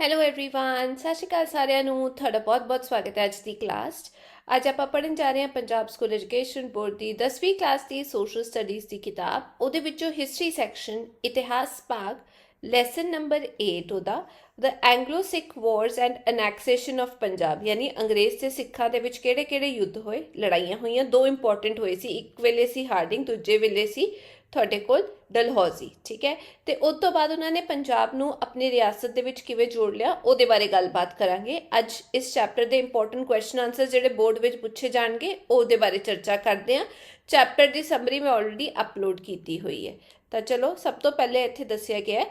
Hello everyone ਸਤਿ ਸ਼੍ਰੀ ਅਕਾਲ ਸਾਰਿਆਂ ਨੂੰ ਤੁਹਾਡਾ ਬਹੁਤ-ਬਹੁਤ ਸਵਾਗਤ ਹੈ ਅੱਜ ਦੀ ਕਲਾਸ 'ਚ ਅੱਜ ਆਪਾਂ ਪੜ੍ਹਨ ਜਾ ਰਹੇ ਹਾਂ ਪੰਜਾਬ ਸਕੂਲ ਐਜੂਕੇਸ਼ਨ ਬੋਰਡ ਦੀ 10ਵੀਂ ਕਲਾਸ ਦੀ ਸੋਸ਼ਲ ਸਟੱਡੀਜ਼ ਦੀ ਕਿਤਾਬ ਉਹਦੇ ਵਿੱਚੋਂ ਹਿਸਟਰੀ ਸੈਕਸ਼ਨ ਇਤਿਹਾਸ ਭਾਗ ਲੈਸਨ ਨੰਬਰ 8 ਉਹਦਾ the Anglo Sikh wars and annexation of Punjab ਯਾਨੀ ਅੰਗਰੇਜ਼ ਤੇ ਸਿੱਖਾਂ ਦੇ ਵਿੱਚ ਕਿਹੜੇ-ਕਿਹੜੇ ਯੁੱਧ ਹੋਏ ਲੜਾਈਆਂ ਹੋਈਆਂ ਦੋ ਇੰਪੋਰਟੈਂਟ ਹੋਏ ਸੀ ਇੱਕ ਵੇਲੇ ਸੀ ਹਾਰਡਿੰਗ ਦੂਜੇ ਵੇਲੇ ਸੀ ਤੁਹਾਡੇ ਕੋਲ ਡਲਹੌਜ਼ੀ, ਠੀਕ ਹੈ? ਤੇ ਉਸ ਤੋਂ ਬਾਅਦ ਉਹਨਾਂ ਨੇ ਪੰਜਾਬ ਨੂੰ ਆਪਣੀ ਰਿਆਸਤ ਦੇ ਵਿੱਚ ਕਿਵੇਂ ਜੋੜ ਲਿਆ, ਉਹਦੇ ਬਾਰੇ ਗੱਲਬਾਤ ਕਰਾਂਗੇ। ਅੱਜ ਇਸ ਚੈਪਟਰ ਦੇ ਇੰਪੋਰਟੈਂਟ ਕੁਐਸਚਨ ਆਨਸਰ ਜਿਹੜੇ ਬੋਰਡ ਵਿੱਚ ਪੁੱਛੇ ਜਾਣਗੇ, ਉਹਦੇ ਬਾਰੇ ਚਰਚਾ ਕਰਦੇ ਹਾਂ। ਚੈਪਟਰ ਦੀ ਸਮਰੀ ਮੈਂ ਆਲਰੇਡੀ ਅਪਲੋਡ ਕੀਤੀ ਹੋਈ ਹੈ। ਤਾਂ ਚਲੋ, ਸਭ ਤੋਂ ਪਹਿਲੇ ਇੱਥੇ ਦੱਸਿਆ ਗਿਆ ਹੈ।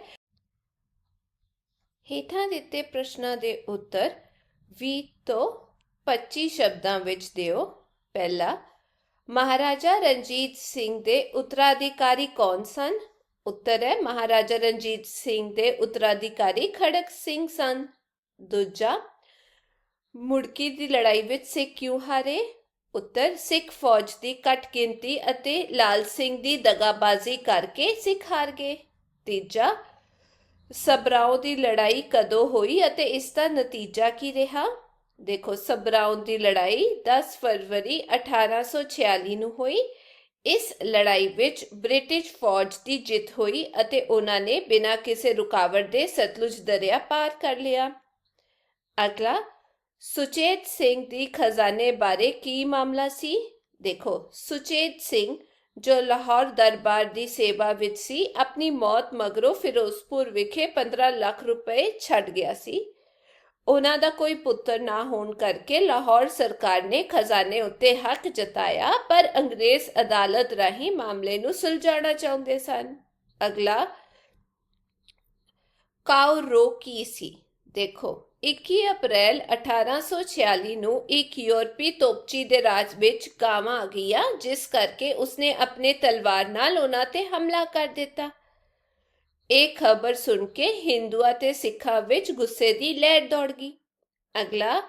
ਹੇਠਾਂ ਦਿੱਤੇ ਪ੍ਰਸ਼ਨਾਂ ਦੇ ਉੱਤਰ 20 ਤੋਂ 25 ਸ਼ਬਦਾਂ ਵਿੱਚ ਦਿਓ। ਪਹਿਲਾ ਮਹਾਰਾਜਾ ਰਣਜੀਤ ਸਿੰਘ ਦੇ ਉੱਤਰਾਧਿਕਾਰੀ ਕੌਣ ਸਨ? ਉੱਤਰ ਹੈ, ਮਹਾਰਾਜਾ ਰਣਜੀਤ ਸਿੰਘ ਦੇ ਉੱਤਰਾਧਿਕਾਰੀ ਖੜਕ ਸਿੰਘ ਸਨ। ਦੂਜਾ, ਮੁੜਕੀ ਦੀ ਲੜਾਈ ਵਿੱਚ ਸਿੱਖ ਕਿਉਂ ਹਾਰੇ? ਉੱਤਰ, ਸਿੱਖ ਫੌਜ ਦੀ ਘੱਟ ਗਿਣਤੀ ਅਤੇ ਲਾਲ ਸਿੰਘ ਦੀ ਦਗਾਬਾਜ਼ੀ ਕਰਕੇ ਸਿੱਖ ਹਾਰ ਗਏ। ਤੀਜਾ ਸਬਰਾਓ ਦੀ ਲੜਾਈ ਕਦੋਂ ਹੋਈ ਅਤੇ ਇਸ ਦਾ ਨਤੀਜਾ ਕੀ ਰਿਹਾ? ਦੇਖੋ ਸਬਰਾਉਂ ਦੀ ਲੜਾਈ 10 ਫਰਵਰੀ 1846 ਨੂੰ ਹੋਈ। ਇਸ ਲੜਾਈ ਵਿੱਚ ਬ੍ਰਿਟਿਸ਼ ਫੌਜ ਦੀ ਜਿੱਤ ਹੋਈ ਅਤੇ ਉਹਨਾਂ ਨੇ ਬਿਨਾਂ ਕਿਸੇ ਰੁਕਾਵਟ ਦੇ ਸਤਲੁਜ ਦਰਿਆ ਪਾਰ ਕਰ ਲਿਆ। ਅਗਲਾ, ਸੁਚੇਤ ਸਿੰਘ ਦੀ ਖਜ਼ਾਨੇ ਬਾਰੇ ਕੀ ਮਾਮਲਾ ਸੀ? ਦੇਖੋ, ਸੁਚੇਤ ਸਿੰਘ, ਜੋ ਲਾਹੌਰ ਦਰਬਾਰ ਦੀ ਸੇਵਾ ਵਿੱਚ ਸੀ, ਆਪਣੀ ਮੌਤ ਮਗਰੋਂ ਫਿਰੋਜ਼ਪੁਰ ਵਿਖੇ 15 ਲੱਖ ਰੁਪਏ ਛੱਡ ਗਿਆ ਸੀ। ਉਹਨਾਂ ਦਾ ਕੋਈ ਪੁੱਤਰ ਨਾ ਹੋਣ ਕਰਕੇ ਲਾਹੌਰ ਸਰਕਾਰ ਨੇ ਖਜ਼ਾਨੇ ਉੱਤੇ ਹੱਕ ਜਤਾਇਆ, ਪਰ ਅੰਗਰੇਜ਼ ਅਦਾਲਤ ਰਾਹੀਂ ਮਾਮਲੇ ਨੂੰ ਸੁਲਝਾਉਣਾ ਚਾਹੁੰਦੇ ਸਨ। ਅਗਲਾ ਕਾਉ ਰੋ ਕੀ ਸੀ? ਦੇਖੋ 21 ਅਪ੍ਰੈਲ 1846 ਨੂੰ ਇੱਕ ਯੂਰਪੀ ਤੋਪਚੀ ਦੇ ਰਾਜ ਵਿੱਚ ਗਾਵਾਂ ਆ ਗਿਆ ਜਿਸ ਕਰਕੇ ਉਸਨੇ ਆਪਣੇ ਤਲਵਾਰ ਨਾਲ ਉਹਨਾਂ ਤੇ ਹਮਲਾ ਕਰ ਦਿੱਤਾ। ਇਹ ਖਬਰ ਸੁਣ ਕੇ ਹਿੰਦੂਆਂ ਤੇ ਸਿੱਖਾਂ ਵਿੱਚ ਗੁੱਸੇ ਦੀ ਲਹਿਰ ਦੌੜ ਗਈ। ਅਗਲਾ,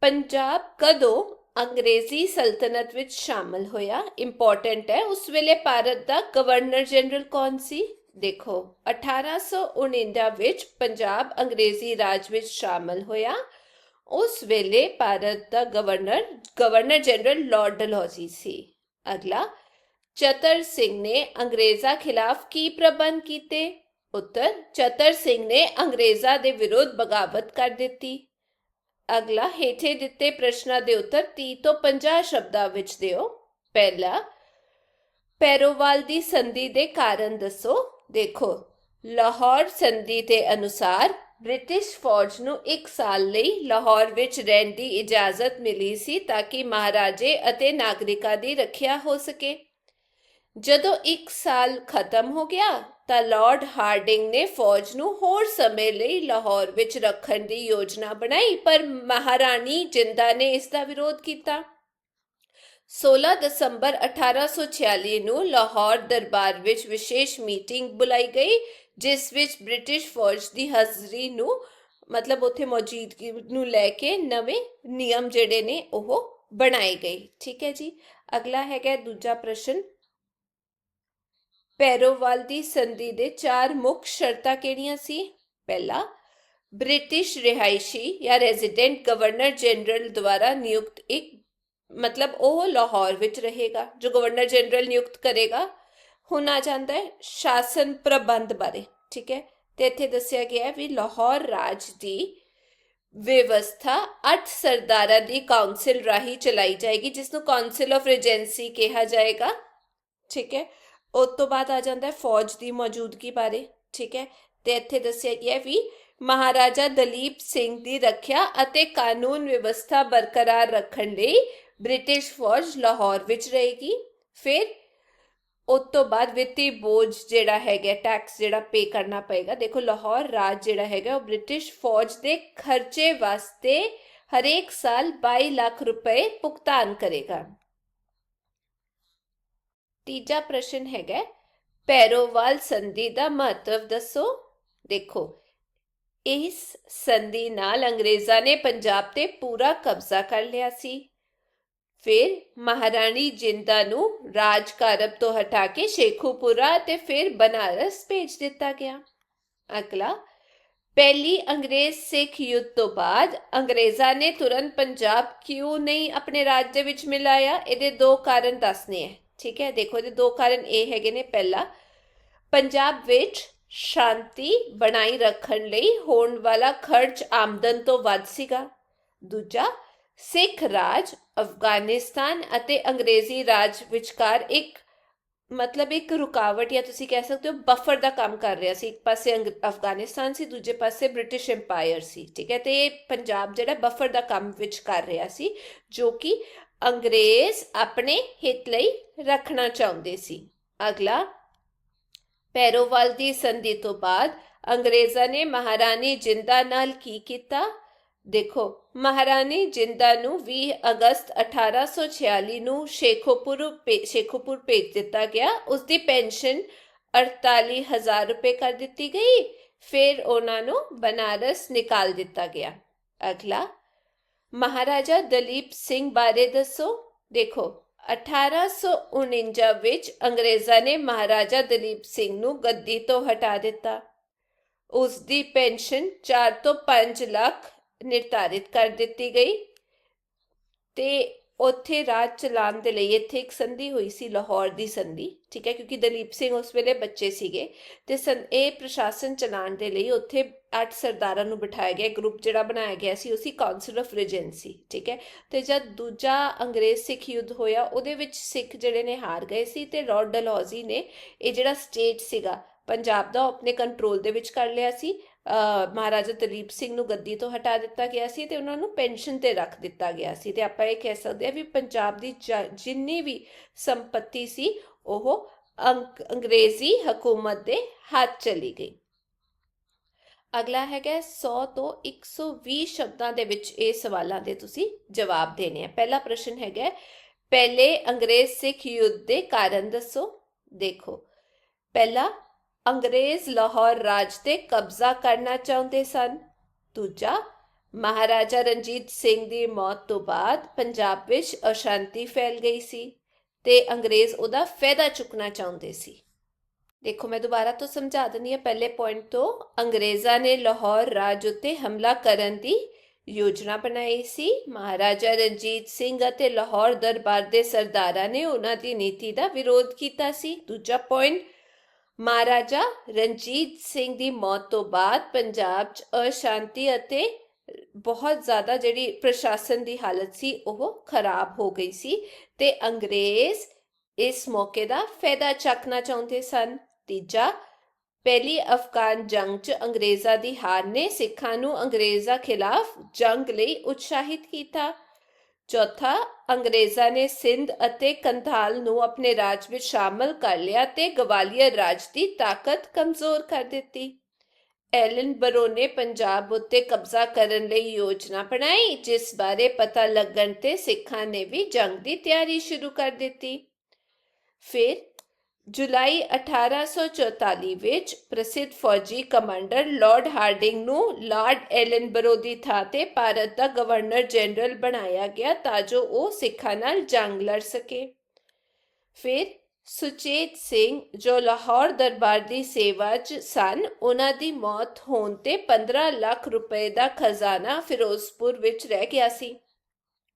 ਪੰਜਾਬ ਕਦੋਂ ਅੰਗਰੇਜ਼ੀ ਸਲਤਨਤ ਵਿੱਚ ਸ਼ਾਮਲ ਹੋਇਆ? ਇੰਪੋਰਟੈਂਟ ਹੈ, ਉਸ ਵੇਲੇ ਭਾਰਤ ਦਾ ਗਵਰਨਰ ਜਨਰਲ ਕੌਣ ਸੀ? ਦੇਖੋ 1849 ਵਿੱਚ ਪੰਜਾਬ ਅੰਗਰੇਜ਼ੀ ਰਾਜ ਵਿੱਚ ਸ਼ਾਮਲ ਹੋਇਆ। ਉਸ ਵੇਲੇ ਭਾਰਤ ਦਾ governor governor general lord Dalhousie ਸੀ। ਅਗਲਾ ਚਤਰ ਸਿੰਘ ਨੇ ਅੰਗਰੇਜ਼ਾਂ ਖਿਲਾਫ ਕੀ ਪ੍ਰਬੰਧ ਕੀਤੇ ਉੱਤਰ ਚਤਰ ਸਿੰਘ ਨੇ ਅੰਗਰੇਜ਼ਾਂ ਦੇ ਵਿਰੁੱਧ ਬਗਾਵਤ ਕਰ ਦਿੱਤੀ ਅਗਲਾ ਹੇਠੇ ਦਿੱਤੇ ਪ੍ਰਸ਼ਨਾਂ ਦੇ ਉੱਤਰ 30 ਤੋਂ 50 ਸ਼ਬਦਾਂ ਵਿੱਚ ਦਿਓ ਪਹਿਲਾ ਪੈਰੋਵਾਲ ਦੀ ਸੰਧੀ ਦੇ ਕਾਰਨ ਦੱਸੋ ਦੇਖੋ ਲਾਹੌਰ ਸੰਧੀ ਦੇ ਅਨੁਸਾਰ ਬ੍ਰਿਟਿਸ਼ ਫੌਜ ਨੂੰ 1 ਸਾਲ ਲਈ ਲਾਹੌਰ ਵਿੱਚ ਰਹਿਣ ਦੀ ਇਜਾਜ਼ਤ ਮਿਲੀ ਸੀ ਤਾਂ ਕਿ ਮਹਾਰਾਜੇ ਅਤੇ ਨਾਗਰਿਕਾਂ ਦੀ ਰੱਖਿਆ ਹੋ ਸਕੇ ਜਦੋਂ 1 ਸਾਲ ਖਤਮ ਹੋ ਗਿਆ ਤਾਂ ਲਾਰਡ ਹਾਰਡਿੰਗ ਨੇ ਫੌਜ ਨੂੰ ਹੋਰ ਸਮੇਂ ਲਈ ਲਾਹੌਰ ਵਿੱਚ ਰੱਖਣ ਦੀ ਯੋਜਨਾ ਬਣਾਈ, ਪਰ ਮਹਾਰਾਣੀ ਜਿੰਦਾ ਨੇ ਇਸ ਦਾ ਵਿਰੋਧ ਕੀਤਾ। 16 ਦਸੰਬਰ 1846 ਨੂੰ ਲਾਹੌਰ ਦਰਬਾਰ ਵਿੱਚ ਵਿਸ਼ੇਸ਼ ਮੀਟਿੰਗ ਬੁਲਾਈ ਗਈ, ਜਿਸ ਵਿੱਚ ਬ੍ਰਿਟਿਸ਼ ਫੌਜ ਦੀ ਹਾਜ਼ਰੀ ਨੂੰ, ਮਤਲਬ ਉੱਥੇ ਮੌਜੂਦਗੀ ਨੂੰ ਲੈ ਕੇ ਨਵੇਂ ਨਿਯਮ ਜਿਹੜੇ ਨੇ ਉਹ ਬਣਾਏ ਗਏ। ਠੀਕ ਹੈ ਜੀ। ਅਗਲਾ ਹੈਗਾ ਦੂਜਾ ਪ੍ਰਸ਼ਨ। ਪੈਰੋਵਾਲ ਦੀ ਸੰਧੀ ਦੇ ਚਾਰ ਮੁੱਖ ਸ਼ਰਤਾਂ ਕਿਹੜੀਆਂ ਸੀ? ਪਹਿਲਾ, ਬ੍ਰਿਟਿਸ਼ ਰਿਹਾਇਸ਼ੀ ਜਾਂ ਰੈਜ਼ੀਡੈਂਟ ਗਵਰਨਰ ਜਨਰਲ ਦੁਆਰਾ ਨਿਯੁਕਤ ਇੱਕ, ਮਤਲਬ ਉਹ ਲਾਹੌਰ ਵਿੱਚ ਰਹੇਗਾ, ਜੋ ਗਵਰਨਰ ਜਨਰਲ ਨਿਯੁਕਤ ਕਰੇਗਾ। ਹੁਣ ਆ ਜਾਂਦਾ ਹੈ ਸ਼ਾਸਨ ਪ੍ਰਬੰਧ ਬਾਰੇ, ਠੀਕ ਹੈ? ਤੇ ਇੱਥੇ ਦੱਸਿਆ ਗਿਆ ਹੈ ਵੀ ਲਾਹੌਰ ਰਾਜ ਦੀ ਵਿਵਸਥਾ ਅੱਠ ਸਰਦਾਰਾਂ ਦੀ ਕਾਉਂਸਲ ਰਾਹੀਂ ਚਲਾਈ ਜਾਏਗੀ ਜਿਸ ਨੂੰ ਕਾਉਂਸਲ ਆਫ ਰੀਜੈਂਸੀ ਕਿਹਾ ਜਾਏਗਾ, ਠੀਕ ਹੈ? ਉਸ ਤੋਂ ਬਾਅਦ ਆ ਜਾਂਦਾ ਹੈ ਫੌਜ ਦੀ ਮੌਜੂਦਗੀ ਬਾਰੇ, ਠੀਕ ਹੈ? ਤੇ ਇੱਥੇ ਦੱਸਿਆ ਗਿਆ ਵੀ ਮਹਾਰਾਜਾ ਦਲੀਪ ਸਿੰਘ ਦੀ ਰੱਖਿਆ ਅਤੇ ਕਾਨੂੰਨ ਵਿਵਸਥਾ ਬਰਕਰਾਰ ਰੱਖਣ ਲਈ ਬ੍ਰਿਟਿਸ਼ ਫੌਜ ਲਾਹੌਰ ਵਿੱਚ ਰਹੇਗੀ। ਫਿਰ ਉਸ ਤੋਂ ਬਾਅਦ ਵਿੱਤੀ ਬੋਝ ਜਿਹੜਾ ਹੈਗਾ ਟੈਕਸ ਜਿਹੜਾ ਪੇ ਕਰਨਾ ਪਏਗਾ, ਦੇਖੋ ਲਾਹੌਰ ਰਾਜ ਜਿਹੜਾ ਹੈਗਾ ਉਹ ਬ੍ਰਿਟਿਸ਼ ਫੌਜ ਦੇ ਖਰਚੇ ਵਾਸਤੇ ਹਰੇਕ ਸਾਲ 22 ਲੱਖ ਰੁਪਏ ਭੁਗਤਾਨ ਕਰੇਗਾ। ਤੀਜਾ ਪ੍ਰਸ਼ਨ ਹੈਗਾ ਪੈਰੋਵਾਲ ਸੰਧੀ ਦਾ ਮਹੱਤਵ ਦੱਸੋ। ਦੇਖੋ, ਇਸ ਸੰਧੀ ਨਾਲ ਅੰਗਰੇਜ਼ਾਂ ਨੇ ਪੰਜਾਬ ਤੇ ਪੂਰਾ ਕਬਜ਼ਾ ਕਰ ਲਿਆ ਸੀ। ਫਿਰ ਮਹਾਰਾਣੀ ਜਿੰਦਾ ਨੂੰ ਰਾਜਕਾਰਬ ਤੋਂ ਹਟਾ ਕੇ ਸ਼ੇਖੂਪੁਰਾ ਤੇ ਫਿਰ ਬਨਾਰਸ ਭੇਜ ਦਿੱਤਾ ਗਿਆ। ਅਗਲਾ, ਪਹਿਲੀ ਅੰਗਰੇਜ਼ ਸਿੱਖ ਯੁੱਧ ਤੋਂ ਬਾਅਦ ਅੰਗਰੇਜ਼ਾਂ ਨੇ ਤੁਰੰਤ ਪੰਜਾਬ ਕਿਉਂ ਨਹੀਂ ਆਪਣੇ ਰਾਜ ਦੇ ਵਿੱਚ ਮਿਲਾਇਆ? ਇਹਦੇ ਦੋ ਕਾਰਨ ਦੱਸਨੇ ਹੈ। ਠੀਕ ਹੈ, ਦੇਖੋ ਇਹਦੇ ਦੋ ਕਾਰਨ ਇਹ ਹੈਗੇ ਨੇ ਪਹਿਲਾ, ਪੰਜਾਬ ਵਿੱਚ ਸ਼ਾਂਤੀ ਬਣਾਈ ਰੱਖਣ ਲਈ ਹੋਣ ਵਾਲਾ ਖਰਚ ਆਮਦਨ ਤੋਂ ਵੱਧ ਸੀਗਾ। ਦੂਜਾ, ਸਿੱਖ ਰਾਜ ਅਫਗਾਨਿਸਤਾਨ ਅਤੇ ਅੰਗਰੇਜ਼ੀ ਰਾਜ ਵਿਚਕਾਰ ਇੱਕ ਮਤਲਬ ਇੱਕ ਰੁਕਾਵਟ ਜਾਂ ਤੁਸੀਂ ਕਹਿ ਸਕਦੇ ਹੋ ਬਫਰ ਦਾ ਕੰਮ ਕਰ ਰਿਹਾ ਸੀ। ਇੱਕ ਪਾਸੇ ਅੰਗ- ਅਫਗਾਨਿਸਤਾਨ ਸੀ, ਦੂਜੇ ਪਾਸੇ ਬ੍ਰਿਟਿਸ਼ ਐਮਪਾਇਰ ਸੀ, ਠੀਕ ਹੈ, ਤੇ ਪੰਜਾਬ ਜਿਹੜਾ ਬਫਰ ਦਾ ਕੰਮ ਵਿੱਚ ਕਰ ਰਿਹਾ ਸੀ, ਜੋ ਕਿ ਅੰਗਰੇਜ਼ ਆਪਣੇ ਹਿੱਤ ਲਈ ਰੱਖਣਾ ਚਾਹੁੰਦੇ ਸੀ। ਅਗਲਾ, ਪੈਰੋਵਾਲ ਦੀ ਸੰਧੀ ਤੋਂ ਬਾਅਦ ਅੰਗਰੇਜ਼ਾਂ ਨੇ ਮਹਾਰਾਣੀ ਜਿੰਦਾ ਨਾਲ ਕੀ ਕੀਤਾ? ਦੇਖੋ, ਮਹਾਰਾਣੀ ਜਿੰਦਾ ਨੂੰ 20 ਅਗਸਤ 1846 ਨੂੰ ਸ਼ੇਖੋਪੁਰ ਸ਼ੇਖੋਪੁਰ ਭੇਜ ਦਿੱਤਾ ਗਿਆ। ਉਸ ਦੀ ਪੈਨਸ਼ਨ 48000 ਰੁਪਏ ਕਰ ਦਿੱਤੀ ਗਈ। ਫਿਰ ਉਹਨਾਂ ਨੂੰ ਬਨਾਰਸ ਨਿਕਾਲ ਦਿੱਤਾ ਗਿਆ। ਅਗਲਾ ਮਹਾਰਾਜਾ ਦਲੀਪ ਸਿੰਘ ਬਾਰੇ ਦੱਸੋ। ਦੇਖੋ 1849 ਵਿੱਚ ਅੰਗਰੇਜ਼ਾਂ ਨੇ ਮਹਾਰਾਜਾ ਦਲੀਪ ਸਿੰਘ ਨੂੰ ਗੱਦੀ ਤੋਂ ਹਟਾ ਦਿੱਤਾ। ਉਸ ਦੀ ਪੈਨਸ਼ਨ 4 ਤੋਂ 5 ਲੱਖ ਨਿਰਧਾਰਿਤ ਕਰ ਦਿੱਤੀ ਗਈ ਤੇ ਉੱਥੇ ਰਾਜ ਚਲਾਉਣ ਦੇ ਲਈ ਇੱਥੇ ਇੱਕ ਸੰਧੀ ਹੋਈ ਸੀ, ਲਾਹੌਰ ਦੀ ਸੰਧੀ, ਠੀਕ ਹੈ, ਕਿਉਂਕਿ ਦਲੀਪ ਸਿੰਘ ਉਸ ਵੇਲੇ ਬੱਚੇ ਸੀਗੇ ਤੇ ਸੰ- ਇਹ ਪ੍ਰਸ਼ਾਸਨ ਚਲਾਉਣ ਦੇ ਲਈ ਉੱਥੇ ਅੱਠ ਸਰਦਾਰਾਂ ਨੂੰ ਬਿਠਾਇਆ ਗਿਆ ਗਰੁੱਪ ਜਿਹੜਾ ਬਣਾਇਆ ਗਿਆ ਸੀ ਉਸੇ ਕਾਉਂਸਲ ਆਫ ਰੀਜੈਂਸੀ ਠੀਕ ਹੈ, ਤੇ ਜਦ ਦੂਜਾ ਅੰਗਰੇਜ਼ ਸਿੱਖ ਯੁੱਧ ਹੋਇਆ, ਉਹਦੇ ਵਿੱਚ ਸਿੱਖ ਜਿਹੜੇ ਨੇ ਹਾਰ ਗਏ ਸੀ ਤੇ ਲਾਰਡ ਡਲਹੌਜ਼ੀ ਨੇ ਇਹ ਜਿਹੜਾ ਸਟੇਟ ਸੀਗਾ, ਪੰਜਾਬ ਦਾ ਉਹ ਆਪਣੇ ਕੰਟਰੋਲ ਦੇ ਵਿੱਚ ਕਰ ਲਿਆ ਸੀ ਮਹਾਰਾਜਾ ਦਲੀਪ ਸਿੰਘ ਨੂੰ ਗੱਦੀ ਤੋਂ ਹਟਾ ਦਿੱਤਾ ਗਿਆ ਸੀ ਤੇ ਉਹਨਾਂ ਨੂੰ ਪੈਨਸ਼ਨ ਤੇ ਰੱਖ ਦਿੱਤਾ ਗਿਆ ਸੀ ਤੇ ਆਪਾਂ ਇਹ ਕਹਿ ਸਕਦੇ ਹਾਂ ਵੀ ਪੰਜਾਬ ਦੀ ਜਿੰਨੀ ਵੀ ਸੰਪਤੀ ਸੀ ਉਹ ਅੰਗਰੇਜ਼ੀ ਹਕੂਮਤ ਦੇ ਹੱਥ ਚਲੀ ਗਈ। ਅਗਲਾ ਹੈਗਾ 100 ਤੋਂ 120 ਸ਼ਬਦਾਂ ਦੇ ਵਿੱਚ ਇਹ ਸਵਾਲਾਂ ਦੇ ਤੁਸੀਂ ਜਵਾਬ ਦੇਣੇ ਆ। ਪਹਿਲਾ ਪ੍ਰਸ਼ਨ ਹੈਗਾ, ਪਹਿਲੇ ਅੰਗਰੇਜ਼ ਸਿੱਖ ਯੁੱਧ ਦੇ ਕਾਰਨ ਦੱਸੋ, ਦੇਖੋ। ਪਹਿਲਾ ਅੰਗਰੇਜ਼ ਲਾਹੌਰ ਰਾਜ ਤੇ ਕਬਜ਼ਾ ਕਰਨਾ ਚਾਹੁੰਦੇ ਸਨ। ਦੂਜਾ, ਮਹਾਰਾਜਾ ਰਣਜੀਤ ਸਿੰਘ ਦੀ ਮੌਤ ਤੋਂ ਬਾਅਦ ਪੰਜਾਬ ਵਿੱਚ ਅਸ਼ਾਂਤੀ ਫੈਲ ਗਈ ਸੀ ਤੇ ਅੰਗਰੇਜ਼ ਉਹਦਾ ਫਾਇਦਾ ਚੁੱਕਣਾ ਚਾਹੁੰਦੇ ਸੀ। ਦੇਖੋ, ਮੈਂ ਦੁਬਾਰਾ ਤੋਂ ਸਮਝਾ ਦਿੰਦੀ ਹਾਂ, ਪਹਿਲੇ ਪੁਆਇੰਟ ਤੋਂ ਅੰਗਰੇਜ਼ਾਂ ਨੇ ਲਾਹੌਰ ਰਾਜ ਉੱਤੇ ਹਮਲਾ ਕਰਨ ਦੀ ਯੋਜਨਾ ਬਣਾਈ ਸੀ। ਮਹਾਰਾਜਾ ਰਣਜੀਤ ਸਿੰਘ ਅਤੇ ਲਾਹੌਰ ਦਰਬਾਰ ਦੇ ਸਰਦਾਰਾਂ ਨੇ ਉਹਨਾਂ ਦੀ ਨੀਤੀ ਦਾ ਵਿਰੋਧ ਕੀਤਾ ਸੀ। ਦੂਜਾ ਪੁਆਇੰਟ ਮਹਾਰਾਜਾ ਰਣਜੀਤ ਸਿੰਘ ਦੀ ਮੌਤ ਤੋਂ ਬਾਅਦ ਪੰਜਾਬ 'ਚ ਅਸ਼ਾਂਤੀ ਅਤੇ ਬਹੁਤ ਜ਼ਿਆਦਾ ਜਿਹੜੀ ਪ੍ਰਸ਼ਾਸਨ ਦੀ ਹਾਲਤ ਸੀ, ਉਹ ਖਰਾਬ ਹੋ ਗਈ ਸੀ ਤੇ ਅੰਗਰੇਜ਼ ਇਸ ਮੌਕੇ ਦਾ ਫਾਇਦਾ ਚੱਕਣਾ ਚਾਹੁੰਦੇ ਸਨ। ਤੀਜਾ, ਪਹਿਲੀ ਅਫਗਾਨ ਜੰਗ 'ਚ ਅੰਗਰੇਜ਼ਾਂ ਦੀ ਹਾਰ ਨੇ ਸਿੱਖਾਂ ਨੂੰ ਅੰਗਰੇਜ਼ਾਂ ਖਿਲਾਫ ਜੰਗ ਲਈ ਉਤਸ਼ਾਹਿਤ ਕੀਤਾ। ਚੌਥਾ, ਅੰਗਰੇਜ਼ਾਂ ਨੇ ਸਿੰਧ ਅਤੇ ਕੰਧਾਲ ਨੂੰ ਆਪਣੇ ਰਾਜ ਵਿੱਚ ਸ਼ਾਮਲ ਕਰ ਲਿਆ ਤੇ ਗਵਾਲੀਅਰ ਰਾਜ ਦੀ ਤਾਕਤ ਕਮਜ਼ੋਰ ਕਰ ਦਿੱਤੀ। ਐਲਨ ਬਰੋ ਨੇ ਪੰਜਾਬ ਉੱਤੇ ਕਬਜ਼ਾ ਕਰਨ ਲਈ ਯੋਜਨਾ ਬਣਾਈ, ਜਿਸ ਬਾਰੇ ਪਤਾ ਲੱਗਣ ਤੇ ਸਿੱਖਾਂ ਨੇ ਵੀ ਜੰਗ ਦੀ ਤਿਆਰੀ ਸ਼ੁਰੂ ਕਰ ਦਿੱਤੀ। ਫਿਰ ਜੁਲਾਈ 1844 ਵਿੱਚ ਪ੍ਰਸਿੱਧ ਫੌਜੀ ਕਮਾਂਡਰ ਲਾਰਡ ਹਾਰਡਿੰਗ ਨੂੰ ਲਾਰਡ ਐਲਨਬਰੋ ਦੀ ਥਾਂ ਤੇ ਭਾਰਤ ਦਾ ਗਵਰਨਰ ਜਨਰਲ ਬਣਾਇਆ ਗਿਆ ਤਾਂ ਜੋ ਉਹ ਸਿੱਖਾਂ ਨਾਲ ਜੰਗ ਲੜ ਸਕੇ। ਫਿਰ ਸੁਚੇਤ ਸਿੰਘ ਜੋ ਲਾਹੌਰ ਦਰਬਾਰ ਦੀ ਸੇਵਾ 'ਚ ਸਨ, ਉਹਨਾਂ ਦੀ ਮੌਤ ਹੋਣ ਤੇ 15 ਲੱਖ ਰੁਪਏ ਦਾ ਖਜ਼ਾਨਾ ਫਿਰੋਜ਼ਪੁਰ ਵਿੱਚ ਰਹਿ ਗਿਆ ਸੀ।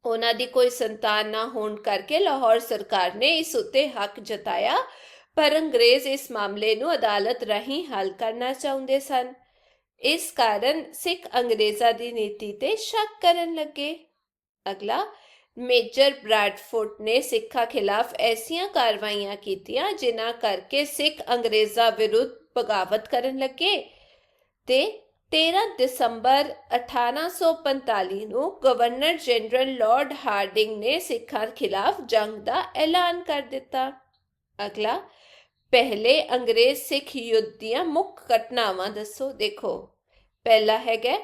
ਉਹਨਾਂ ਦੀ ਕੋਈ ਸੰਤਾਨ ਨਾ ਹੋਣ ਕਰਕੇ ਲਾਹੌਰ ਸਰਕਾਰ ਨੇ ਇਸ ਉੱਤੇ ਹੱਕ ਜਤਾਇਆ ਪਰ ਅੰਗਰੇਜ਼ ਇਸ ਮਾਮਲੇ ਨੂੰ ਅਦਾਲਤ ਰਾਹੀਂ ਹੱਲ ਕਰਨਾ ਚਾਹੁੰਦੇ ਸਨ। ਇਸ ਕਾਰਨ ਸਿੱਖ ਅੰਗਰੇਜ਼ਾਂ ਦੀ ਨੀਤੀ ਤੇ ਸ਼ੱਕ ਕਰਨ ਲੱਗੇ। ਅਗਲਾ, ਮੇਜਰ ਬ੍ਰੈਡਫੋਰਡ ਨੇ ਸਿੱਖਾਂ ਖਿਲਾਫ ਐਸੀਆਂ ਕਾਰਵਾਈਆਂ ਕੀਤੀਆਂ ਜਿਨ੍ਹਾਂ ਕਰਕੇ ਸਿੱਖ ਅੰਗਰੇਜ਼ਾਂ ਵਿਰੁੱਧ ਬਗਾਵਤ ਕਰਨ ਲੱਗੇ ਤੇ 13 ਦਸੰਬਰ 1845 ਨੂੰ ਗਵਰਨਰ ਜਨਰਲ ਲਾਰਡ ਹਾਰਡਿੰਗ ਨੇ ਸਿੱਖਾਂ ਖਿਲਾਫ ਜੰਗ ਦਾ ਐਲਾਨ ਕਰ ਦਿੱਤਾ। ਅਗਲਾ ਪਹਿਲੇ ਅੰਗਰੇਜ਼ ਸਿੱਖ ਯੁੱਧ ਦੀਆਂ ਮੁੱਖ ਘਟਨਾਵਾਂ ਦੱਸੋ ਦੇਖੋ ਪਹਿਲਾ ਹੈਗਾ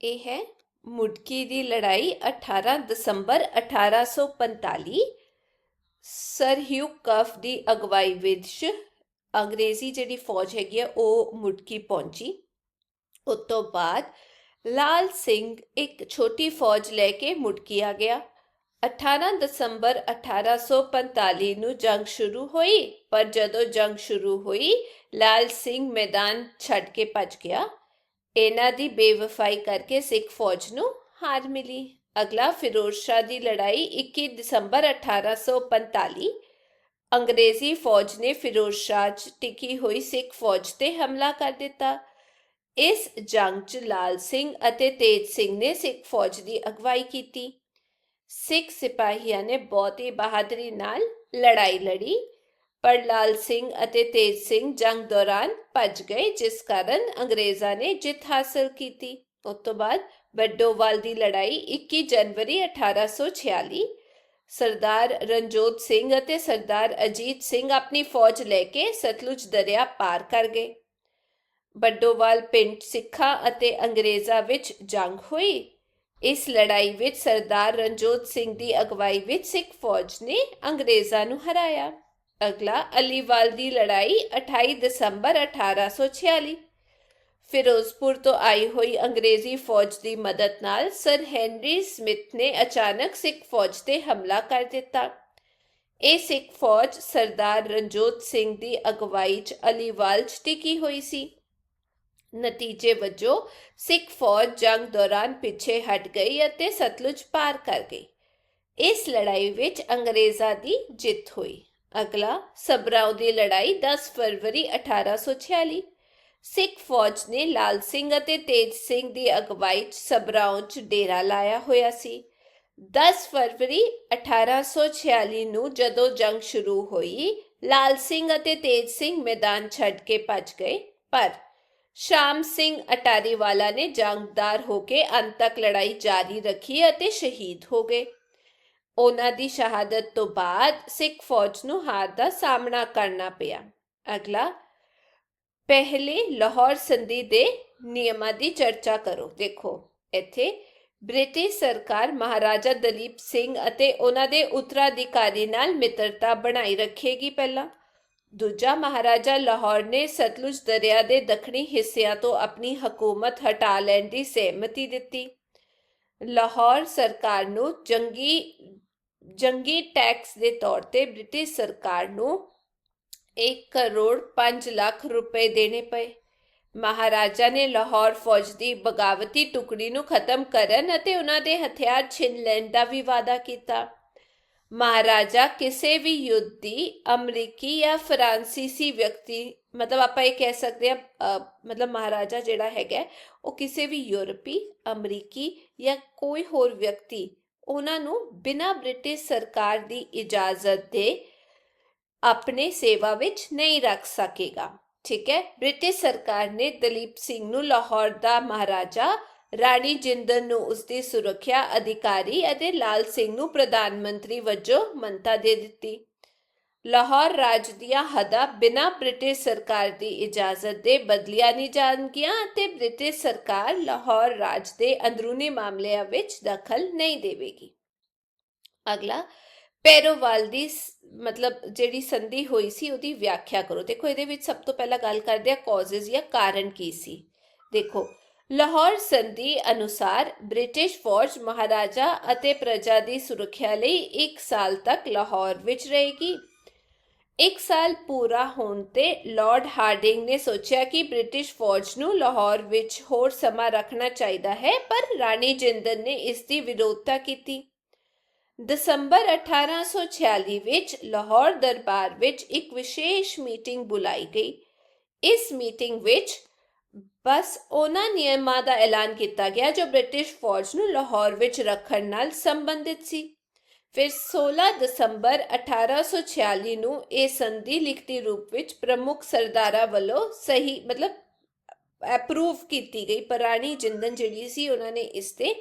ਇਹ ਹੈ ਮੁਡਕੀ ਦੀ ਲੜਾਈ 18 ਦਸੰਬਰ 1845 ਸਰ ਹਿਊ ਕਫ ਦੀ ਅਗਵਾਈ ਵਿੱਚ ਅੰਗਰੇਜ਼ੀ ਜਿਹੜੀ ਫੌਜ ਹੈਗੀ ਆ ਉਹ ਮੁਡਕੀ ਪਹੁੰਚੀ ਉਸ ਤੋਂ ਬਾਅਦ ਲਾਲ ਸਿੰਘ ਇੱਕ ਛੋਟੀ ਫੌਜ ਲੈ ਕੇ ਮੁਡਕੀ ਆ ਗਿਆ 18 ਦਸੰਬਰ 1845 ਨੂੰ ਜੰਗ ਸ਼ੁਰੂ ਹੋਈ, ਪਰ ਜਦੋਂ ਜੰਗ ਸ਼ੁਰੂ ਹੋਈ, ਲਾਲ ਸਿੰਘ ਮੈਦਾਨ ਛੱਡ ਕੇ ਭੱਜ ਗਿਆ। ਇਹਨਾਂ ਦੀ ਬੇਵਫਾਈ ਕਰਕੇ ਸਿੱਖ ਫੌਜ ਨੂੰ ਹਾਰ ਮਿਲੀ। ਅਗਲਾ ਫਿਰੋਜ਼ ਸ਼ਾਹ ਦੀ ਲੜਾਈ 21 ਦਸੰਬਰ 1845 ਅੰਗਰੇਜ਼ੀ ਫੌਜ ਨੇ ਫਿਰੋਜ਼ ਸ਼ਾਹ 'ਚ ਟਿਕੀ ਹੋਈ ਸਿੱਖ ਫੌਜ ਤੇ ਹਮਲਾ ਕਰ ਦਿੱਤਾ। ਇਸ ਜੰਗ 'ਚ ਲਾਲ ਸਿੰਘ ਅਤੇ ਤੇਜ ਸਿੰਘ ਨੇ ਸਿੱਖ ਫੌਜ ਦੀ ਅਗਵਾਈ ਕੀਤੀ। ਸਿੱਖ ਸਿਪਾਹੀਆਂ ਨੇ ਬਹੁਤ ਹੀ ਬਹਾਦਰੀ ਨਾਲ ਲੜਾਈ ਲੜੀ। ਪਰ ਲਾਲ ਸਿੰਘ ਅਤੇ ਤੇਜ ਸਿੰਘ ਜੰਗ ਦੌਰਾਨ ਭੱਜ ਗਏ, ਜਿਸ ਕਾਰਨ ਅੰਗਰੇਜ਼ਾਂ ਨੇ ਜਿੱਤ ਹਾਸਲ ਕੀਤੀ। ਉਸ ਤੋਂ ਬਾਅਦ ਬੱਡੋਵਾਲ ਦੀ ਲੜਾਈ 21 ਜਨਵਰੀ 1846 ਸਰਦਾਰ ਰਣਜੋਤ ਸਿੰਘ ਅਤੇ ਸਰਦਾਰ ਅਜੀਤ ਸਿੰਘ ਆਪਣੀ ਫੌਜ ਲੈ ਕੇ ਸਤਲੁਜ ਦਰਿਆ ਪਾਰ ਕਰ ਗਏ। ਬੱਡੋਵਾਲ ਪਿੰਡ ਸਿੱਖਾਂ ਅਤੇ ਅੰਗਰੇਜ਼ਾਂ ਵਿੱਚ ਜੰਗ ਹੋਈ। ਇਸ ਲੜਾਈ ਵਿੱਚ ਸਰਦਾਰ ਰਣਜੋਤ ਸਿੰਘ ਦੀ ਅਗਵਾਈ ਵਿੱਚ ਸਿੱਖ ਫੌਜ ਨੇ ਅੰਗਰੇਜ਼ਾਂ ਨੂੰ ਹਰਾਇਆ। ਅਗਲਾ, ਅਲੀਵਾਲ ਦੀ ਲੜਾਈ 28 ਦਸੰਬਰ 1846 ਫਿਰੋਜ਼ਪੁਰ ਤੋਂ ਆਈ ਹੋਈ ਅੰਗਰੇਜ਼ੀ ਫੌਜ ਦੀ ਮਦਦ ਨਾਲ ਸਰ ਹੈਨਰੀ ਸਮਿਥ ਨੇ ਅਚਾਨਕ ਸਿੱਖ ਫੌਜ ਤੇ ਹਮਲਾ ਕਰ ਦਿੱਤਾ। ਇਹ ਸਿੱਖ ਫੌਜ ਸਰਦਾਰ ਰਣਜੋਤ ਸਿੰਘ ਦੀ ਅਗਵਾਈ 'ਚ ਅਲੀਵਾਲ 'ਚ ਟਿਕੀ ਹੋਈ ਸੀ। ਨਤੀਜੇ ਵਜੋਂ ਸਿੱਖ ਫੌਜ ਜੰਗ ਦੌਰਾਨ ਪਿੱਛੇ ਹਟ ਗਈ ਅਤੇ ਸਤਲੁਜ ਪਾਰ ਕਰ ਗਈ। ਇਸ ਲੜਾਈ ਵਿੱਚ ਅੰਗਰੇਜ਼ਾਂ ਦੀ ਜਿੱਤ ਹੋਈ। ਅਗਲਾ ਸਬਰਾਓ ਦੀ ਲੜਾਈ 10 ਫਰਵਰੀ 1846 ਸਿੱਖ ਫੌਜ ਨੇ ਲਾਲ ਸਿੰਘ ਅਤੇ ਤੇਜ ਸਿੰਘ ਦੀ ਅਗਵਾਈ 'ਚ ਸਬਰਾਓ 'ਚ ਡੇਰਾ ਲਾਇਆ ਹੋਇਆ ਸੀ। 10 ਫਰਵਰੀ 1846 ਨੂੰ ਜਦੋਂ ਜੰਗ ਸ਼ੁਰੂ ਹੋਈ, ਲਾਲ ਸਿੰਘ ਅਤੇ ਤੇਜ ਸਿੰਘ ਮੈਦਾਨ ਛੱਡ ਕੇ ਭੱਜ ਗਏ, ਪਰ ਸ਼ਾਮ ਸਿੰਘ ਅਟਾਰੀਵਾਲਾ ਨੇ ਜੰਗਦਾਰ ਹੋ ਕੇ ਅੰਤ ਤੱਕ ਲੜਾਈ ਜਾਰੀ ਰੱਖੀ ਅਤੇ ਸ਼ਹੀਦ ਹੋ ਗਏ। ਉਹਨਾਂ ਦੀ ਸ਼ਹਾਦਤ ਤੋਂ ਬਾਅਦ ਸਿੱਖ ਫੌਜ ਨੂੰ ਹਾਰ ਦਾ ਸਾਹਮਣਾ ਕਰਨਾ ਪਿਆ। ਅਗਲਾ, ਪਹਿਲੇ ਲਾਹੌਰ ਸੰਧੀ ਦੇ ਨਿਯਮਾਂ ਦੀ ਚਰਚਾ ਕਰੋ। ਦੇਖੋ, ਇੱਥੇ ਬ੍ਰਿਟਿਸ਼ ਸਰਕਾਰ ਮਹਾਰਾਜਾ ਦਲੀਪ ਸਿੰਘ ਅਤੇ ਉਹਨਾਂ ਦੇ ਉੱਤਰਾਧਿਕਾਰੀ ਨਾਲ ਮਿੱਤਰਤਾ ਬਣਾਈ ਰੱਖੇਗੀ ਪਹਿਲਾਂ। ਦੂਜਾ ਮਹਾਰਾਜਾ ਲਾਹੌਰ ਨੇ ਸਤਲੁਜ ਦਰਿਆ ਦੇ ਦੱਖਣੀ ਹਿੱਸਿਆਂ ਤੋਂ ਆਪਣੀ ਹਕੂਮਤ ਹਟਾ ਲੈਣ ਦੀ ਸਹਿਮਤੀ ਦਿੱਤੀ। ਲਾਹੌਰ ਸਰਕਾਰ ਨੂੰ ਜੰਗੀ ਜੰਗੀ ਟੈਕਸ ਦੇ ਤੌਰ ਤੇ ਬ੍ਰਿਟਿਸ਼ ਸਰਕਾਰ ਨੂੰ 1 ਕਰੋੜ 5 ਲੱਖ ਰੁਪਏ ਦੇਣੇ ਪਏ। ਮਹਾਰਾਜਾ ਨੇ ਲਾਹੌਰ ਫੌਜ ਦੀ ਬਗਾਵਤੀ ਟੁਕੜੀ ਨੂੰ ਖਤਮ ਕਰਨ ਅਤੇ ਉਹਨਾਂ ਦੇ ਹਥਿਆਰ ਛਿਨ ਲੈਣ ਦਾ ਵੀ ਵਾਅਦਾ ਕੀਤਾ। ਮਹਾਰਾਜਾ ਕਿਸੇ ਵੀ ਯੁੱਧ ਦੀ ਅਮਰੀਕੀ ਜਾਂ ਫਰਾਂਸੀਸੀ ਵਿਅਕਤੀ, ਮਤਲਬ ਆਪਾਂ ਇਹ ਕਹਿ ਸਕਦੇ ਆ ਮਤਲਬ ਮਹਾਰਾਜਾ ਜਿਹੜਾ ਹੈਗਾ, ਉਹ ਕਿਸੇ ਵੀ ਯੂਰਪੀ, ਅਮਰੀਕੀ ਜਾਂ ਕੋਈ ਹੋਰ ਵਿਅਕਤੀ, ਉਹਨਾਂ ਨੂੰ ਬਿਨਾਂ ਬ੍ਰਿਟਿਸ਼ ਸਰਕਾਰ ਦੀ ਇਜਾਜ਼ਤ ਦੇ ਆਪਣੇ ਸੇਵਾ ਵਿੱਚ ਨਹੀਂ ਰੱਖ ਸਕੇਗਾ। ਠੀਕ ਹੈ? ਬ੍ਰਿਟਿਸ਼ ਸਰਕਾਰ ਨੇ ਦਲੀਪ ਸਿੰਘ ਨੂੰ ਲਾਹੌਰ ਦਾ ਮਹਾਰਾਜਾ ਰਾਣੀ ਜਿੰਦਰ ਨੂੰ ਉਸਦੀ ਸੁਰੱਖਿਆ ਅਧਿਕਾਰੀ ਅਤੇ ਲਾਲ ਸਿੰਘ ਨੂੰ ਪ੍ਰਧਾਨ ਮੰਤਰੀ ਵਜੋਂ ਮੰਤਾ ਦੇ ਦਿੱਤੀ। ਲਾਹੌਰ ਰਾਜ ਦੀਆਂ ਹੱਦਾਂ ਬਿਨਾਂ ਬ੍ਰਿਟਿਸ਼ ਸਰਕਾਰ ਦੀ ਇਜਾਜ਼ਤ ਦੇ ਬਦਲੀਆਂ ਨਹੀਂ ਜਾਣਗੀਆਂ ਅਤੇ ਬ੍ਰਿਟਿਸ਼ ਸਰਕਾਰ ਲਾਹੌਰ ਰਾਜ ਦੇ ਅੰਦਰੂਨੀ ਮਾਮਲਿਆਂ ਵਿੱਚ ਦਖਲ ਨਹੀਂ ਦੇਵੇਗੀ। ਅਗਲਾ, ਪੈਰੋਵਾਲ ਦੀ ਮਤਲਬ ਜਿਹੜੀ ਸੰਧੀ ਹੋਈ ਸੀ ਉਹਦੀ ਵਿਆਖਿਆ ਕਰੋ। ਦੇਖੋ, ਇਹਦੇ ਵਿੱਚ ਸਭ ਤੋਂ ਪਹਿਲਾਂ ਗੱਲ ਕਰਦੇ ਆ ਕਾਜ਼ਸ ਜਾਂ ਕਾਰਨ ਕੀ ਸੀ। ਦੇਖੋ ਲਾਹੌਰ ਸੰਧੀ ਅਨੁਸਾਰ ਬ੍ਰਿਟਿਸ਼ ਫੌਜ ਮਹਾਰਾਜਾ ਅਤੇ ਪ੍ਰਜਾ ਦੀ ਸੁਰੱਖਿਆ ਲਈ 1 ਸਾਲ ਤੱਕ ਲਾਹੌਰ ਵਿੱਚ ਰਹੇਗੀ। ਇੱਕ ਸਾਲ ਪੂਰਾ ਹੋਣ ਤੇ ਲਾਰਡ ਹਾਰਡਿੰਗ ਨੇ ਸੋਚਿਆ ਕਿ ਬ੍ਰਿਟਿਸ਼ ਫੌਜ ਨੂੰ ਲਾਹੌਰ ਵਿੱਚ ਹੋਰ ਸਮਾਂ ਰੱਖਣਾ ਚਾਹੀਦਾ ਹੈ, ਪਰ ਰਾਣੀ ਜਿੰਦਰ ਨੇ ਇਸ ਦੀ ਵਿਰੋਧਤਾ ਕੀਤੀ। ਦਸੰਬਰ 1846 ਵਿੱਚ ਲਾਹੌਰ ਦਰਬਾਰ ਵਿੱਚ ਇੱਕ ਵਿਸ਼ੇਸ਼ ਮੀਟਿੰਗ ਬੁਲਾਈ ਗਈ। ਇਸ ਮੀਟਿੰਗ ਵਿੱਚ ਬਸ ਉਹਨਾਂ ਨਿਯਮਾਂ ਦਾ ਐਲਾਨ ਕੀਤਾ ਗਿਆ ਜੋ ਬ੍ਰਿਟਿਸ਼ ਫੌਜ ਨੂੰ ਲਾਹੌਰ ਵਿੱਚ ਰੱਖਣ ਨਾਲ ਸੰਬੰਧਿਤ ਸੀ। ਫਿਰ 16 ਦਸੰਬਰ 1846 ਨੂੰ ਇਹ ਸੰਧੀ ਲਿਖਤੀ ਰੂਪ ਵਿੱਚ ਪ੍ਰਮੁੱਖ ਸਰਦਾਰਾਂ ਵੱਲੋਂ ਸਹੀ ਮਤਲਬ ਅਪਰੂਵ ਕੀਤੀ ਗਈ। ਪੁਰਾਣੀ ਜਿੰਦਨ ਜਿਹੜੀ ਸੀ ਉਹਨਾਂ ਨੇ ਇਸ ਤੇ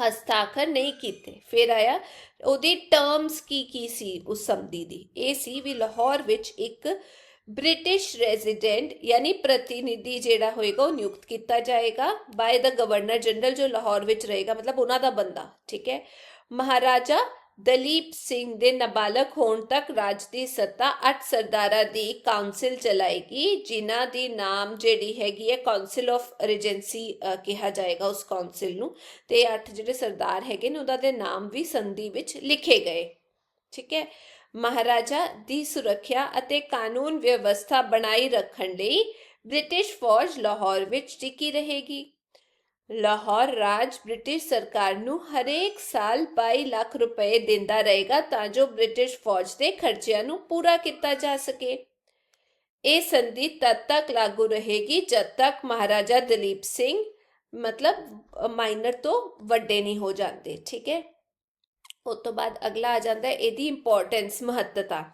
ਹਸਤਾਖਰ ਨਹੀਂ ਕੀਤੇ। ਫਿਰ ਆਇਆ ਉਹਦੀ ਟਰਮਸ ਕੀ ਕੀ ਸੀ ਉਸ ਸੰਧੀ ਦੀ। ਇਹ ਸੀ ਵੀ ਲਾਹੌਰ ਵਿੱਚ ਇੱਕ ਬ੍ਰਿਟਿਸ਼ ਰੈਜ਼ੀਡੈਂਟ ਯਾਨੀ ਪ੍ਰਤੀਨਿਧੀ ਜਿਹੜਾ ਹੋਏਗਾ ਉਹ ਨਿਯੁਕਤ ਕੀਤਾ ਜਾਏਗਾ ਬਾਈ ਦਾ ਗਵਰਨਰ ਜਨਰਲ ਜੋ ਲਾਹੌਰ ਵਿੱਚ ਰਹੇਗਾ, ਮਤਲਬ ਉਹਨਾਂ ਦਾ ਬੰਦਾ, ਠੀਕ ਹੈ। ਮਹਾਰਾਜਾ ਦਲੀਪ ਸਿੰਘ ਦੇ ਨਾਬਾਲਗ ਹੋਣ ਤੱਕ ਰਾਜ ਦੀ ਸੱਤਾ ਅੱਠ ਸਰਦਾਰਾਂ ਦੀ ਕਾਉਂਸਲ ਚਲਾਏਗੀ, ਜਿਨ੍ਹਾਂ ਦੀ ਨਾਮ ਜਿਹੜੀ ਹੈਗੀ ਹੈ ਕਾਉਂਸਲ ਆਫ ਰੀਜੈਂਸੀ ਕਿਹਾ ਜਾਏਗਾ ਉਸ ਕਾਉਂਸਲ ਨੂੰ। ਤੇ ਅੱਠ ਜਿਹੜੇ ਸਰਦਾਰ ਹੈਗੇ ਨੇ, ਉਹਨਾਂ ਦੇ ਨਾਮ ਵੀ ਸੰਧੀ ਵਿੱਚ ਲਿਖੇ ਗਏ, ਠੀਕ ਹੈ। ਮਹਾਰਾਜਾ ਦੀ ਸੁਰੱਖਿਆ ਅਤੇ ਕਾਨੂੰਨ ਵਿਵਸਥਾ ਬਣਾਈ ਰੱਖਣ ਲਈ ਬ੍ਰਿਟਿਸ਼ ਫੌਜ ਲਾਹੌਰ ਵਿੱਚ ਟਿਕੀ ਰਹੇਗੀ। ਲਾਹੌਰ ਰਾਜ ਬ੍ਰਿਟਿਸ਼ ਸਰਕਾਰ ਨੂੰ ਹਰੇਕ ਸਾਲ 22 ਲੱਖ ਰੁਪਏ ਦਿੰਦਾ ਰਹੇਗਾ ਤਾਂ ਜੋ ਬ੍ਰਿਟਿਸ਼ ਫੌਜ ਦੇ ਖਰਚਿਆਂ ਨੂੰ ਪੂਰਾ ਕੀਤਾ ਜਾ ਸਕੇ। ਇਹ ਸੰਧੀ ਤਦ ਤੱਕ ਲਾਗੂ ਰਹੇਗੀ ਜਦ ਤੱਕ ਮਹਾਰਾਜਾ ਦਲੀਪ ਸਿੰਘ ਮਤਲਬ ਮਾਈਨਰ ਤੋਂ ਵੱਡੇ ਨਹੀਂ ਹੋ ਜਾਂਦੇ, ਠੀਕ ਹੈ? ਉਸ ਤੋਂ ਬਾਅਦ ਅਗਲਾ ਆ ਜਾਂਦਾ ਹੈ, ਇਹਦੀ ਇੰਪੋਰਟੈਂਸ ਮਹੱਤਤਾ।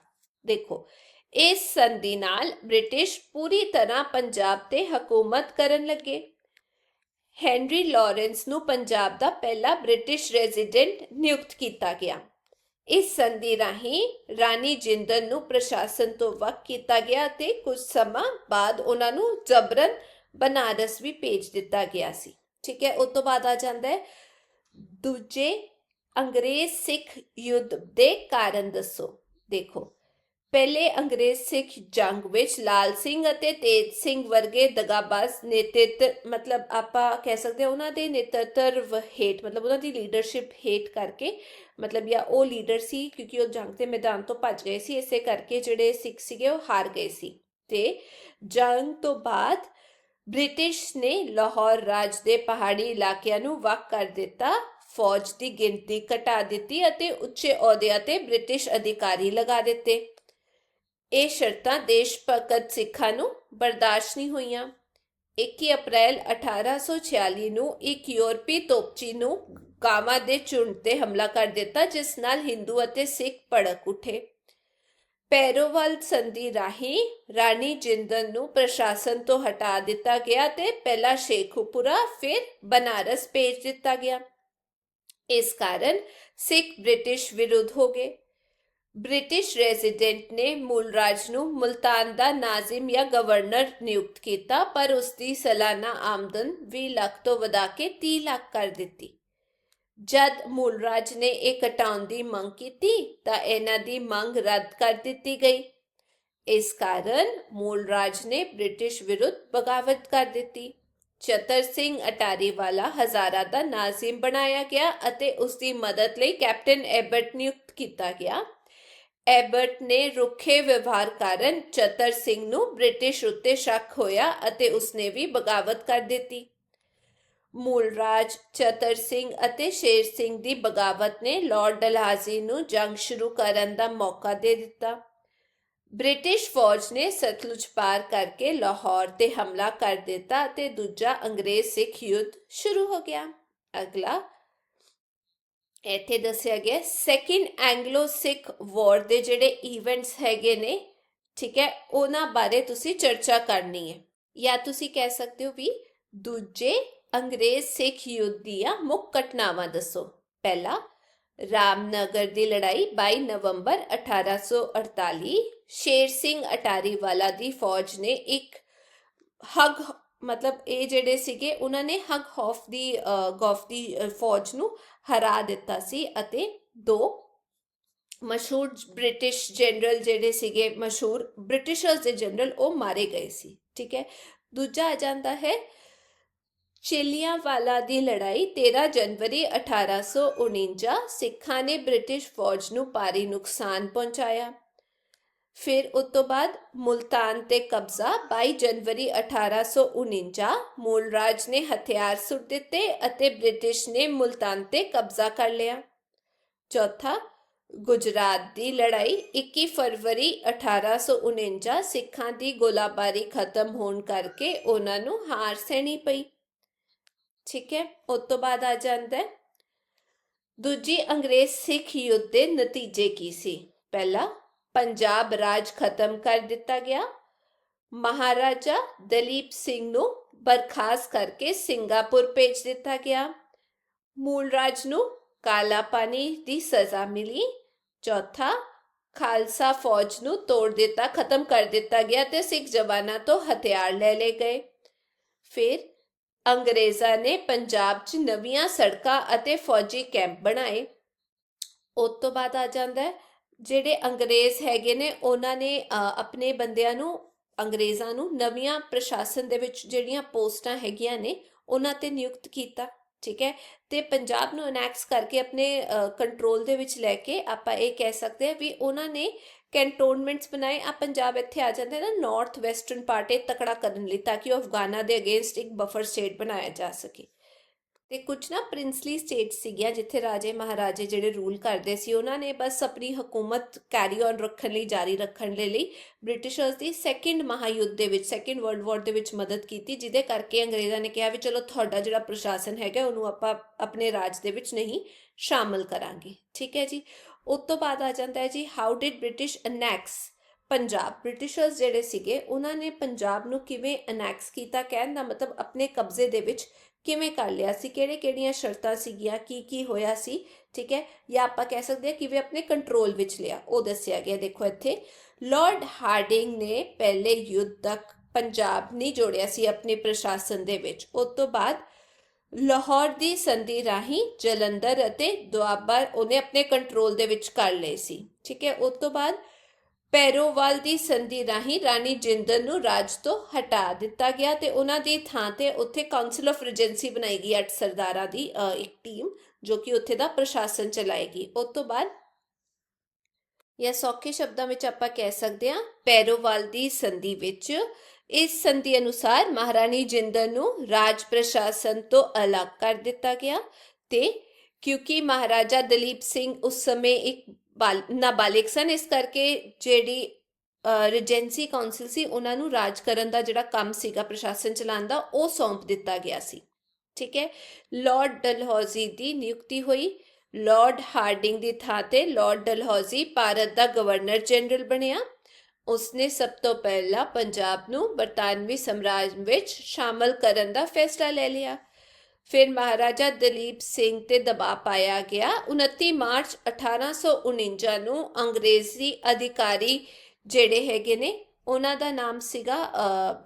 ਦੇਖੋ, ਇਸ ਸੰਧੀ ਨਾਲ ਬ੍ਰਿਟਿਸ਼ ਪੂਰੀ ਤਰ੍ਹਾਂ ਪੰਜਾਬ ਤੇ ਹਕੂਮਤ ਕਰਨ ਲੱਗੇ। ਹੈਨਰੀ ਲਾਰੈਂਸ ਨੂੰ ਪੰਜਾਬ ਦਾ ਪਹਿਲਾ ਬ੍ਰਿਟਿਸ਼ ਰੈਜ਼ੀਡੈਂਟ ਨਿਯੁਕਤ ਕੀਤਾ ਗਿਆ। ਇਸ ਸੰਧੀ ਰਾਹੀਂ ਰਾਣੀ ਜਿੰਦਲ ਨੂੰ ਪ੍ਰਸ਼ਾਸਨ ਤੋਂ ਵੱਖ ਕੀਤਾ ਗਿਆ ਤੇ ਕੁਝ ਸਮਾਂ ਬਾਅਦ ਉਹਨਾਂ ਨੂੰ ਜਬਰਨ ਬਨਾਰਸ ਵੀ ਭੇਜ ਦਿੱਤਾ ਗਿਆ ਸੀ। ਠੀਕ ਹੈ, ਉਸ ਤੋਂ ਬਾਅਦ ਆ ਜਾਂਦਾ ਹੈ, ਦੂਜੇ ਅੰਗਰੇਜ਼ ਸਿੱਖ ਯੁੱਧ ਦੇ ਕਾਰਨ ਦੱਸੋ। ਦੇਖੋ, ਪਹਿਲੇ ਅੰਗਰੇਜ਼ ਸਿੱਖ ਜੰਗ ਵਿੱਚ ਲਾਲ ਸਿੰਘ ਅਤੇ ਤੇਜ ਸਿੰਘ ਵਰਗੇ ਦਗਾਬਾਜ਼ ਨੇਤৃত্ব ਮਤਲਬ ਆਪਾਂ ਕਹਿ ਸਕਦੇ ਹਾਂ ਉਹਨਾਂ ਦੇ ਨੇਤਰਤਵ ਹੇਠ, ਮਤਲਬ ਉਹਨਾਂ ਦੀ ਲੀਡਰਸ਼ਿਪ ਹੇਠ ਕਰਕੇ, ਮਤਲਬ ਜਾਂ ਉਹ ਲੀਡਰ ਸੀ ਕਿਉਂਕਿ ਉਹ ਜੰਗ ਦੇ ਮੈਦਾਨ ਤੋਂ ਭੱਜ ਗਏ ਸੀ, ਇਸੇ ਕਰਕੇ ਜਿਹੜੇ ਸਿੱਖ ਸੀਗੇ ਉਹ ਹਾਰ ਗਏ ਸੀ। ਤੇ ਜੰਗ ਤੋਂ ਬਾਅਦ ਬ੍ਰਿਟਿਸ਼ ਨੇ ਲਾਹੌਰ ਰਾਜ ਦੇ ਪਹਾੜੀ ਇਲਾਕਿਆਂ ਨੂੰ ਵੱਖ ਕਰ ਦਿੱਤਾ। ਫੌਜ ਦੀ ਗਿਣਤੀ ਘਟਾ ਦਿੱਤੀ ਅਤੇ ਉੱਚੇ ਅਹੁਦਿਆਂ ਤੇ ਬ੍ਰਿਟਿਸ਼ ਅਧਿਕਾਰੀ ਲਗਾ ਦਿੱਤੇ। ਇਹ ਸ਼ਰਤਾਂ ਦੇਸ਼ ਭਗਤ ਸਿੱਖਾਂ ਨੂੰ ਬਰਦਾਸ਼ਤ ਨਹੀਂ ਹੋਈਆਂ। 21 ਅਪ੍ਰੈਲ 1846 ਨੂੰ ਇੱਕ ਯੂਰਪੀ ਤੋਪਚੀ ਨੂੰ ਗਾਵਾਂ ਦੇ ਝੁੰਡ ਤੇ ਹਮਲਾ ਕਰ ਦਿੱਤਾ, ਜਿਸ ਨਾਲ ਹਿੰਦੂ ਅਤੇ ਸਿੱਖ ਭੜਕ ਉੱਠੇ। ਪੈਰੋਵਾਲ ਸੰਧੀ ਰਾਹੀਂ ਰਾਣੀ ਜਿੰਦਨ ਨੂੰ ਪ੍ਰਸ਼ਾਸਨ ਤੋਂ ਹਟਾ ਦਿੱਤਾ ਗਿਆ ਤੇ ਪਹਿਲਾ ਸ਼ੇਖੂਪੁਰਾ ਫਿਰ ਬਨਾਰਸ ਭੇਜ ਦਿੱਤਾ ਗਿਆ। ਇਸ ਕਾਰਨ ਸਿੱਖ ਬ੍ਰਿਟਿਸ਼ ਵਿਰੁੱਧ ਹੋ ਗਏ। ਬ੍ਰਿਟਿਸ਼ ਰੈਜ਼ੀਡੈਂਟ ਨੇ ਮੂਲਰਾਜ ਨੂੰ ਮੁਲਤਾਨ ਦਾ ਨਾਜ਼ਿਮ ਜਾਂ ਗਵਰਨਰ ਨਿਯੁਕਤ ਕੀਤਾ, ਪਰ ਉਸ ਦੀ ਸਾਲਾਨਾ ਆਮਦਨ 20 ਲੱਖ ਤੋਂ ਵਧਾ ਕੇ 30 ਲੱਖ ਕਰ ਦਿੱਤੀ। ਜਦ ਮੂਲਰਾਜ ਨੇ ਇਹ ਘਟਾਉਣ ਦੀ ਮੰਗ ਕੀਤੀ, ਤਾਂ ਇਹਨਾਂ ਦੀ ਮੰਗ ਰੱਦ ਕਰ ਦਿੱਤੀ ਗਈ। ਇਸ ਕਾਰਨ ਮੂਲਰਾਜ ਨੇ ਬ੍ਰਿਟਿਸ਼ ਵਿਰੁੱਧ ਬਗਾਵਤ ਕਰ ਦਿੱਤੀ। ਚਤਰ ਸਿੰਘ ਅਟਾਰੀ ਵਾਲਾ ਹਜ਼ਾਰਾ ਦਾ ਨਾਜ਼ਿਮ ਬਣਾਇਆ ਗਿਆ ਅਤੇ ਉਸ ਦੀ ਮਦਦ ਲਈ ਕੈਪਟਨ ਐਬਟ ਨਿਯੁਕਤ ਕੀਤਾ ਗਿਆ। ਐਬਟ ਨੇ ਰੁੱਖੇ ਵਿਵਹਾਰ ਕਾਰਨ ਚਤਰ ਸਿੰਘ ਨੂੰ ਬ੍ਰਿਟਿਸ਼ ਉੱਤੇ ਸ਼ੱਕ ਹੋਇਆ ਅਤੇ ਉਸਨੇ ਵੀ ਬਗਾਵਤ ਕਰ ਦਿੱਤੀ। ਮੂਲਰਾਜ ਚਤਰ ਸਿੰਘ ਅਤੇ ਸ਼ੇਰ ਸਿੰਘ ਦੀ ਬਗਾਵਤ ਨੇ ਲਾਰਡ ਡਲਹਾਜ਼ੀ ਨੂੰ ਜੰਗ ਸ਼ੁਰੂ ਕਰਨ ਦਾ ਮੌਕਾ ਦੇ ਦਿੱਤਾ। ਬ੍ਰਿਟਿਸ਼ ਫੌਜ ਨੇ ਸਤਲੁਜ ਪਾਰ ਕਰਕੇ ਲਾਹੌਰ ਤੇ ਹਮਲਾ ਕਰ ਦਿੱਤਾ ਅਤੇ ਦੂਜਾ ਅੰਗਰੇਜ਼ ਸਿੱਖ ਯੁੱਧ ਸ਼ੁਰੂ ਹੋ ਗਿਆ। ਅਗਲਾ। ਇੱਥੇ ਦੱਸਿਆ ਗਿਆ ਸੈਕਿੰਡ ਐਂਗਲੋ ਸਿੱਖ ਵਾਰ ਦੇ ਜਿਹੜੇ ਇਵੈਂਟਸ ਹੈਗੇ ਨੇ, ਠੀਕ ਹੈ, ਉਹਨਾਂ ਬਾਰੇ ਤੁਸੀਂ ਚਰਚਾ ਕਰਨੀ ਹੈ। ਜਾਂ ਤੁਸੀਂ ਕਹਿ ਸਕਦੇ ਹੋ ਵੀ ਦੂਜੇ ਅੰਗਰੇਜ਼ ਸਿੱਖ ਯੁੱਧ ਦੀਆਂ ਮੁੱਖ ਘਟਨਾਵਾਂ ਦੱਸੋ। ਪਹਿਲਾ ਰਾਮਨਗਰ ਦੀ ਲੜਾਈ 22 ਨਵੰਬਰ 1848 ਸ਼ੇਰ ਸਿੰਘ ਅਟਾਰੀ ਵਾਲਾ ਦੀ ਫੌਜ ਨੇ ਇੱਕ ਹਗ ਮਤਲਬ ਇਹ ਜਿਹੜੇ ਸੀਗੇ ਉਹਨਾਂ ਨੇ ਹਗ ਹੌਫ ਦੀ ਅ, ਗੌਫ ਦੀ ਫੌਜ ਨੂੰ ਹਰਾ ਦਿੱਤਾ ਸੀ ਅਤੇ ਦੋ ਮਸ਼ਹੂਰ ਬ੍ਰਿਟਿਸ਼ ਜਨਰਲ ਜਿਹੜੇ ਸੀਗੇ ਮਸ਼ਹੂਰ ਬ੍ਰਿਟਿਸ਼ਰਸ ਦੇ ਜਨਰਲ ਉਹ ਮਾਰੇ ਗਏ ਸੀ ਠੀਕ ਹੈ? ਦੂਜਾ ਆ ਜਾਂਦਾ ਹੈ ਚਿਲੀਆਂਵਾਲਾ ਦੀ ਲੜਾਈ 13 ਜਨਵਰੀ 1849 ਸਿੱਖਾਂ ਨੇ ਬ੍ਰਿਟਿਸ਼ ਫੌਜ ਨੂੰ ਭਾਰੀ ਨੁਕਸਾਨ ਪਹੁੰਚਾਇਆ। ਫਿਰ ਉਸ ਤੋਂ ਬਾਅਦ ਮੁਲਤਾਨ ਤੇ ਕਬਜ਼ਾ 22 ਜਨਵਰੀ 1849 ਮੂਲਰਾਜ ਨੇ ਹਥਿਆਰ ਸੁੱਟ ਦਿੱਤੇ ਅਤੇ ਬ੍ਰਿਟਿਸ਼ ਨੇ ਮੁਲਤਾਨ ਤੇ ਕਬਜ਼ਾ ਕਰ ਲਿਆ। ਚੌਥਾ, ਗੁਜਰਾਤ ਦੀ ਲੜਾਈ 21 ਫਰਵਰੀ 1849 ਸਿੱਖਾਂ ਦੀ ਗੋਲਾਬਾਰੀ ਖਤਮ ਹੋਣ ਕਰਕੇ ਉਹਨਾਂ ਨੂੰ ਹਾਰ ਸਹਿਣੀ ਪਈ। ਠੀਕ ਹੈ ਉਸ ਤੋਂ ਬਾਅਦ ਆ ਜਾਂਦਾ ਹੈ। ਦੂਜੀ ਅੰਗਰੇਜ਼ ਸਿੱਖ ਯੁੱਧ ਦੇ ਨਤੀਜੇ ਕੀ ਸੀ? ਪਹਿਲਾ, ਪੰਜਾਬ ਰਾਜ ਖਤਮ ਕਰ ਦਿੱਤਾ ਗਿਆ। ਮਹਾਰਾਜਾ ਦਲੀਪ ਸਿੰਘ ਨੂੰ ਬਰਖਾਸਤ ਕਰਕੇ ਸਿੰਗਾਪੁਰ ਭੇਜ ਦਿੱਤਾ ਗਿਆ। ਮੂਲ ਰਾਜ ਨੂੰ ਕਾਲਾ ਪਾਣੀ ਦੀ ਸਜ਼ਾ ਮਿਲੀ। ਚੌਥਾ, ਖਾਲਸਾ ਫੌਜ ਨੂੰ ਤੋੜ ਦਿੱਤਾ, ਖਤਮ ਕਰ ਦਿੱਤਾ ਗਿਆ ਤੇ ਸਿੱਖ ਜਵਾਨਾਂ ਤੋਂ ਹਥਿਆਰ ਲੈ ਲਏ ਗਏ। ਫਿਰ ਅੰਗਰੇਜ਼ਾਂ ਨੇ ਪੰਜਾਬ 'ਚ ਨਵੀਆਂ ਸੜਕਾਂ ਅਤੇ ਫੌਜੀ ਕੈਂਪ ਬਣਾਏ। ਉਸ ਤੋਂ ਬਾਅਦ ਆ ਜਾਂਦਾ ਜਿਹੜੇ ਅੰਗਰੇਜ਼ ਹੈਗੇ ਨੇ, ਉਹਨਾਂ ਨੇ ਆਪਣੇ ਬੰਦਿਆਂ ਨੂੰ, ਅੰਗਰੇਜ਼ਾਂ ਨੂੰ ਨਵੀਆਂ ਪ੍ਰਸ਼ਾਸਨ ਦੇ ਵਿੱਚ ਜਿਹੜੀਆਂ ਪੋਸਟਾਂ ਹੈਗੀਆਂ ਨੇ, ਉਹਨਾਂ ਤੇ ਨਿਯੁਕਤ ਕੀਤਾ, ਠੀਕ ਹੈ? ਤੇ ਪੰਜਾਬ ਨੂੰ ਅਨੈਕਸ ਕਰਕੇ ਆਪਣੇ ਕੰਟਰੋਲ ਦੇ ਵਿੱਚ ਲੈ ਕੇ ਆਪਾਂ ਇਹ ਕਹਿ ਸਕਦੇ ਹਾਂ ਵੀ ਉਹਨਾਂ ਨੇ ਕੈਂਟੋਨਮੈਂਟਸ ਬਣਾਏ ਆ ਪੰਜਾਬ ਇੱਥੇ ਆ ਜਾਂਦੇ ਨਾ ਨਾਰਥ ਵੈਸਟਰਨ ਪਾਰਟ ਇਹ ਤਕੜਾ ਕਰਨ ਲਈ ਤਾਂ ਕਿ ਉਹ ਅਫਗਾਨਾ ਦੇ ਅਗੇਂਸਟ ਇੱਕ ਬਫਰ ਸਟੇਟ ਬਣਾਇਆ ਜਾ ਸਕੇ। ਤੇ ਕੁਝ ਨਾ ਪ੍ਰਿੰਸਲੀ ਸਟੇਟ ਸੀਗੀਆਂ, ਜਿੱਥੇ ਰਾਜੇ ਮਹਾਰਾਜੇ ਜਿਹੜੇ ਰੂਲ ਕਰਦੇ ਸੀ, ਉਹਨਾਂ ਨੇ ਬਸ ਆਪਣੀ ਹਕੂਮਤ ਕੈਰੀ ਔਨ ਰੱਖਣ ਲਈ, ਜਾਰੀ ਰੱਖਣ ਦੇ ਲਈ ਬ੍ਰਿਟਿਸ਼ਰਸ ਦੀ ਸੈਕੰਡ ਮਹਾਯੁੱਧ ਦੇ ਵਿੱਚ ਸੈਕੰਡ ਵਰਲਡ ਵਾਰ ਦੇ ਵਿੱਚ ਮਦਦ ਕੀਤੀ, ਜਿਹਦੇ ਕਰਕੇ ਅੰਗਰੇਜ਼ਾਂ ਨੇ ਕਿਹਾ ਵੀ ਚਲੋ ਤੁਹਾਡਾ ਜਿਹੜਾ ਪ੍ਰਸ਼ਾਸਨ ਹੈਗਾ, ਉਹਨੂੰ ਆਪਾਂ ਆਪਣੇ ਰਾਜ ਦੇ ਵਿੱਚ ਨਹੀਂ ਸ਼ਾਮਲ ਕਰਾਂਗੇ। ਠੀਕ ਹੈ ਜੀ? ਉਸ ਤੋਂ ਬਾਅਦ ਆ ਜਾਂਦਾ ਹੈ ਜੀ how did British annex Punjab? Britishers ਜਿਹੜੇ ਸੀਗੇ, ਉਹਨਾਂ ਨੇ ਪੰਜਾਬ ਨੂੰ ਕਿਵੇਂ ਅਨੈਕਸ ਕੀਤਾ? ਕਹਿਣ ਦਾ ਮਤਲਬ ਆਪਣੇ ਕਬਜ਼ੇ ਦੇ ਵਿੱਚ ਕਿਵੇਂ ਕਰ ਲਿਆ ਸੀ? ਕਿਹੜੇ ਕਿਹੜੀਆਂ ਸ਼ਰਤਾਂ ਸੀਗੀਆਂ? ਕੀ ਕੀ ਹੋਇਆ ਸੀ? ਠੀਕ ਹੈ? ਜਾਂ ਆਪਾਂ ਕਹਿ ਸਕਦੇ ਹਾਂ ਕਿਵੇਂ ਆਪਣੇ ਕੰਟਰੋਲ ਵਿੱਚ ਲਿਆ? ਉਹ ਦੱਸਿਆ ਗਿਆ, ਦੇਖੋ ਇੱਥੇ। ਲਾਰਡ ਹਾਰਡਿੰਗ ਨੇ ਪਹਿਲੇ ਯੁੱਧ ਤੱਕ ਪੰਜਾਬ ਨਹੀਂ ਜੋੜਿਆ ਸੀ ਆਪਣੇ ਪ੍ਰਸ਼ਾਸਨ ਦੇ ਵਿੱਚ। ਉਸ ਤੋਂ ਬਾਅਦ ਲਾਹੌਰ ਦੀ ਸੰਧੀ ਰਾਹੀਂ ਜਲੰਧਰ ਅਤੇ ਦੁਆਬਾ ਉਹਨੇ ਆਪਣੇ ਕੰਟਰੋਲ ਦੇ ਵਿੱਚ ਕਰ ਲਏ ਸੀ। ਠੀਕ ਹੈ ਉਸ ਤੋਂ ਬਾਅਦ ਪੈਰੋਵਾਲ ਦੀ ਸੰਧੀ ਰਾਹੀਂ ਰਾਣੀ ਜਿੰਦਲ ਨੂੰ ਰਾਜ ਤੋਂ ਹਟਾ ਦਿੱਤਾ ਗਿਆ ਤੇ ਉਹਨਾਂ ਦੀ ਥਾਂ ਤੇ ਉੱਥੇ ਕਾਉਂਸਲ ਆਫ ਰੀਜੈਂਸੀ ਬਣਾਈ ਗਈ ਅੱਠ ਸਰਦਾਰਾਂ ਦੀ ਅ, ਇੱਕ ਟੀਮ ਜੋ ਕਿ ਉੱਥੇ ਦਾ ਪ੍ਰਸ਼ਾਸਨ ਚਲਾਏਗੀ। ਉਸ ਤੋਂ ਬਾਅਦ ਜਾਂ ਸੌਖੇ ਸ਼ਬਦਾਂ ਵਿੱਚ ਆਪਾਂ ਕਹਿ ਸਕਦੇ ਹਾਂ ਪੈਰੋਵਾਲ ਦੀ ਸੰਧੀ ਵਿੱਚ ਇਸ ਸੰਧੀ ਅਨੁਸਾਰ ਮਹਾਰਾਣੀ ਜਿੰਦਰ ਨੂੰ ਰਾਜ ਪ੍ਰਸ਼ਾਸਨ ਤੋਂ ਅਲੱਗ ਕਰ ਦਿੱਤਾ ਗਿਆ ਤੇ ਕਿਉਂਕਿ ਮਹਾਰਾਜਾ ਦਲੀਪ ਸਿੰਘ ਉਸ ਸਮੇਂ ਇੱਕ ਬਾਲ, ਨਾਬਾਲਿਗ ਸਨ, ਇਸ ਕਰਕੇ ਜਿਹੜੀ ਰੀਜੈਂਸੀ ਕਾਉਂਸਲ ਸੀ, ਉਹਨਾਂ ਨੂੰ ਰਾਜ ਕਰਨ ਦਾ ਜਿਹੜਾ ਕੰਮ ਸੀਗਾ, ਪ੍ਰਸ਼ਾਸਨ ਚਲਾਉਣ ਦਾ, ਉਹ ਸੌਂਪ ਦਿੱਤਾ ਗਿਆ ਸੀ। ਠੀਕ ਹੈ? ਲਾਰਡ ਡਲਹੌਜ਼ੀ ਦੀ ਨਿਯੁਕਤੀ ਹੋਈ। ਲਾਰਡ ਹਾਰਡਿੰਗ ਦੀ ਥਾਂ ਤੇ ਲਾਰਡ ਡਲਹੌਜ਼ੀ ਭਾਰਤ ਦਾ ਗਵਰਨਰ ਜਨਰਲ ਬਣਿਆ। ਉਸਨੇ ਸਭ ਤੋਂ ਪਹਿਲਾਂ ਪੰਜਾਬ ਨੂੰ ਬਰਤਾਨਵੀ ਸਾਮਰਾਜ ਵਿੱਚ ਸ਼ਾਮਲ ਕਰਨ ਦਾ ਫੈਸਲਾ ਲੈ ਲਿਆ। ਫਿਰ ਮਹਾਰਾਜਾ ਦਲੀਪ ਸਿੰਘ ਤੇ ਦਬਾਅ ਪਾਇਆ ਗਿਆ। 29 ਮਾਰਚ 1849 ਨੂੰ ਅੰਗਰੇਜ਼ੀ ਅਧਿਕਾਰੀ ਜਿਹੜੇ ਹੈਗੇ ਨੇ, ਉਹਨਾਂ ਦਾ ਨਾਮ ਸੀਗਾ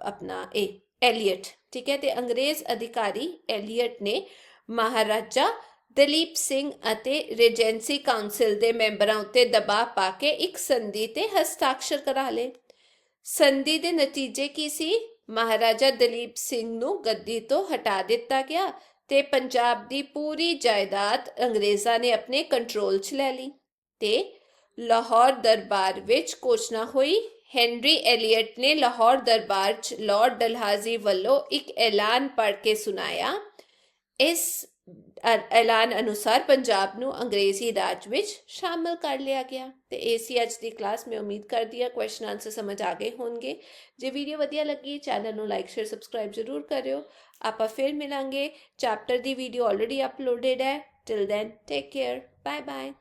ਆਪਣਾ ਇਹ, ਐਲੀਅਟ, ਠੀਕ ਹੈ? ਤੇ ਅੰਗਰੇਜ਼ ਅਧਿਕਾਰੀ ਐਲੀਅਟ ਨੇ ਮਹਾਰਾਜਾ ਦਲੀਪ ਸਿੰਘ ਅਤੇ ਰੀਜੈਂਸੀ ਕਾਉਂਸਲ ਦੇ ਮੈਂਬਰਾਂ ਉੱਤੇ ਦਬਾਅ ਪਾ ਕੇ ਇੱਕ ਸੰਧੀ ਤੇ ਹਸਤਾਖਰ ਕਰਾ ਲਏ। ਸੰਧੀ ਦੇ ਨਤੀਜੇ ਕੀ ਸੀ? ਮਹਾਰਾਜਾ ਦਲੀਪ ਸਿੰਘ ਨੂੰ ਗੱਦੀ ਤੋਂ ਹਟਾ ਦਿੱਤਾ ਗਿਆ ਤੇ ਪੰਜਾਬ ਦੀ ਪੂਰੀ ਜਾਇਦਾਦ ਅੰਗਰੇਜ਼ਾਂ ਨੇ ਆਪਣੇ ਕੰਟਰੋਲ 'ਚ ਲੈ ਲਈ ਤੇ ਲਾਹੌਰ ਦਰਬਾਰ ਵਿੱਚ ਘੋਸ਼ਣਾ ਹੋਈ। ਹੈਨਰੀ ਐਲੀਅਟ ਨੇ ਲਾਹੌਰ ਦਰਬਾਰ 'ਚ ਲਾਰਡ ਡਲਹਾਜ਼ੀ ਵੱਲੋਂ ਇੱਕ ਐਲਾਨ ਪੜ੍ਹ ਕੇ ਸੁਣਾਇਆ, ਇਸ ਐਲਾਨ ਅਨੁਸਾਰ ਪੰਜਾਬ ਨੂੰ ਅੰਗਰੇਜ਼ੀ ਰਾਜ ਵਿੱਚ ਸ਼ਾਮਲ ਕਰ ਲਿਆ ਗਿਆ। ਤੇ ਇਹ ਸੀ ਅੱਜ ਦੀ ਕਲਾਸ। ਮੈਂ ਉਮੀਦ ਕਰਦੀ ਹਾਂ ਕੁਐਸਚਨ ਆਨਸਰ ਸਮਝ ਆ ਗਏ ਹੋਣਗੇ। ਜੇ ਵੀਡੀਓ ਵਧੀਆ ਲੱਗੀ ਚੈਨਲ ਨੂੰ ਲਾਈਕ ਸ਼ੇਅਰ ਸਬਸਕ੍ਰਾਈਬ ਜ਼ਰੂਰ ਕਰਿਓ। ਆਪਾਂ ਫਿਰ ਮਿਲਾਂਗੇ। ਚੈਪਟਰ ਦੀ ਵੀਡੀਓ ਆਲਰੇਡੀ ਅਪਲੋਡਡ ਹੈ। Till then take care bye bye